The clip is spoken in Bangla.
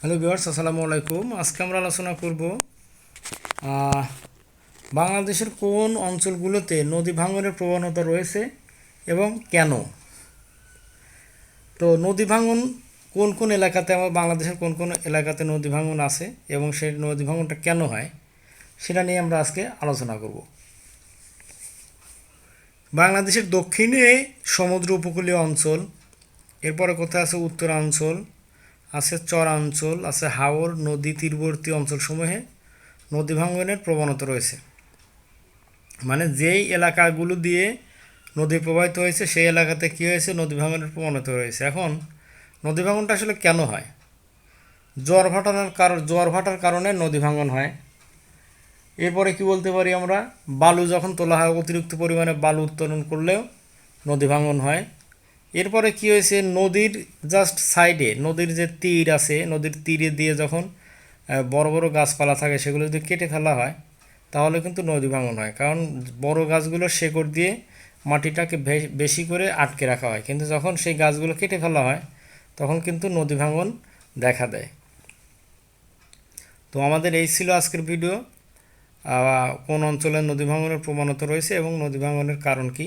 হ্যালো ভিউয়ার্স, আসসালামু আলাইকুম। আজকে আমরা আলোচনা করব বাংলাদেশের কোন অঞ্চলগুলোতে নদী ভাঙনের প্রবণতা রয়েছে এবং কেন? তো নদী ভাঙন কোন কোন এলাকাতে আমার বাংলাদেশের কোন কোন এলাকাতে নদী ভাঙন আছে এবং সেই নদী ভাঙনটা কেন হয় সেটা নিয়ে আমরা আজকে আলোচনা করব। বাংলাদেশের দক্ষিণে সমুদ্র উপকূলীয় অঞ্চল, এরপরে কোথায় আছে উত্তরাঞ্চল আছে চরাঞ্চল আছে হাওর, নদী তীরবর্তী অঞ্চলসমূহে নদী ভাঙনের প্রবণতা রয়েছে। মানে যেই এলাকাগুলো দিয়ে নদী প্রবাহিত হয়েছে, সেই এলাকাতে কী হয়েছে? নদী ভাঙনের প্রবণতা রয়েছে। এখন নদী ভাঙনটা আসলে কেন হয়? জ্বর ভাটানোর কারণ জ্বর ভাটার কারণে নদী ভাঙন হয়। এরপরে কি বলতে পারি আমরা? বালু যখন তোলা হয়, অতিরিক্ত পরিমাণে বালু উত্তোলন করলেও নদী ভাঙন হয়। এরপরে কি হয়েছে? নদীর জাস্ট সাইডে নদীর যে তীর আছে, নদীর তীরে দিয়ে যখন বড় বড় গাছপালা থাকে, সেগুলো যদি কেটে ফেলা হয়, তাহলে কিন্তু নদী ভাঙন হয়। কারণ বড় গাছগুলোর শেকড় দিয়ে মাটিটাকে বেশি করে আটকে রাখা হয়। কিন্তু যখন সেই গাছগুলো কেটে ফেলা হয়, তখন কিন্তু নদী ভাঙন দেখা দেয়। তো আমাদের এই ছিল আজকের ভিডিও। কোন অঞ্চলে নদী ভাঙনের প্রমাণতা রয়েছে এবং নদী ভাঙনের কারণ কি?